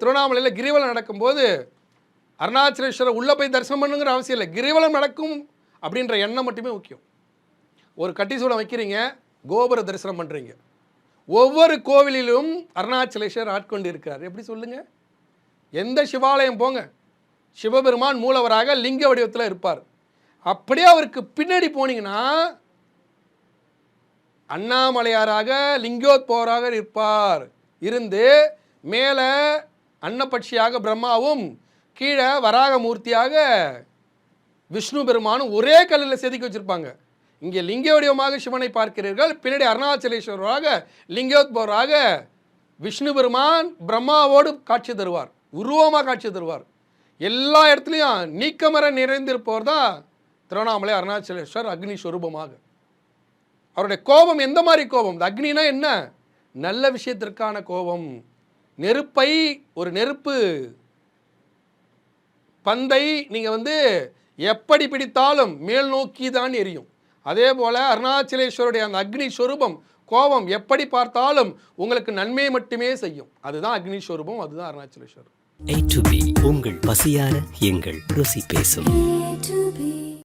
திருவண்ணாமலையில் கிரிவலம் நடக்கும்போது அருணாச்சலேஸ்வரர் உள்ளே போய் தரிசனம் பண்ணுங்கிற அவசியம் இல்லை. கிரிவலம் நடக்கும் அப்படின்ற எண்ணம் மட்டுமே முக்கியம். ஒரு கட்டிசூலம் வைக்கிறீங்க கோபுர தரிசனம் பண்ணுறீங்க ஒவ்வொரு கோவிலிலும் அருணாச்சலேஸ்வரர் ஆட்கொண்டு இருக்கிறார் எப்படி சொல்லுங்கள் எந்த சிவாலயம் போங்க சிவபெருமான் மூலவராக லிங்க வடிவத்தில் இருப்பார். அப்படியே அவருக்கு பின்னாடி போனீங்கன்னா அண்ணாமலையாராக லிங்கோத்பவராக இருப்பார். இருந்து மேலே அன்னபட்சியாக பிரம்மாவும் கீழே வராகமூர்த்தியாக விஷ்ணு பெருமானும் ஒரே கல்லில் செதுக்கி வச்சிருப்பாங்க. இங்கே லிங்க வடிவமாக சிவனை பார்க்கிறீர்கள் பின்னாடி அருணாச்சலேஸ்வரராக லிங்கோத்பவராக விஷ்ணு பெருமான் பிரம்மாவோடு காட்சி தருவார் உருவமாக காட்சி தருவார். எல்லா இடத்துலையும் நீக்கமர நிறைந்திருப்பவர் தான் திருவண்ணாமலை அருணாச்சலேஸ்வர் அக்னி ஸ்வரூபமாக. அவருடைய கோபம் எந்த மாதிரி கோபம்? அக்னினா என்ன? நல்ல விஷயத்திற்கான கோபம். நெருப்பை ஒரு நெருப்பு பந்தை நீங்கள் வந்து எப்படி பிடித்தாலும் மேல் நோக்கி தான் எரியும். அதே போல் அருணாச்சலேஸ்வருடைய அந்த அக்னி ஸ்வரூபம் கோபம் எப்படி பார்த்தாலும் உங்களுக்கு நன்மை மட்டுமே செய்யும். அதுதான் அக்னி ஸ்வரூபம் அதுதான் அருணாச்சலேஸ்வரர். B உங்கள் பசியார எங்கள் ருசி பேசும். A to B.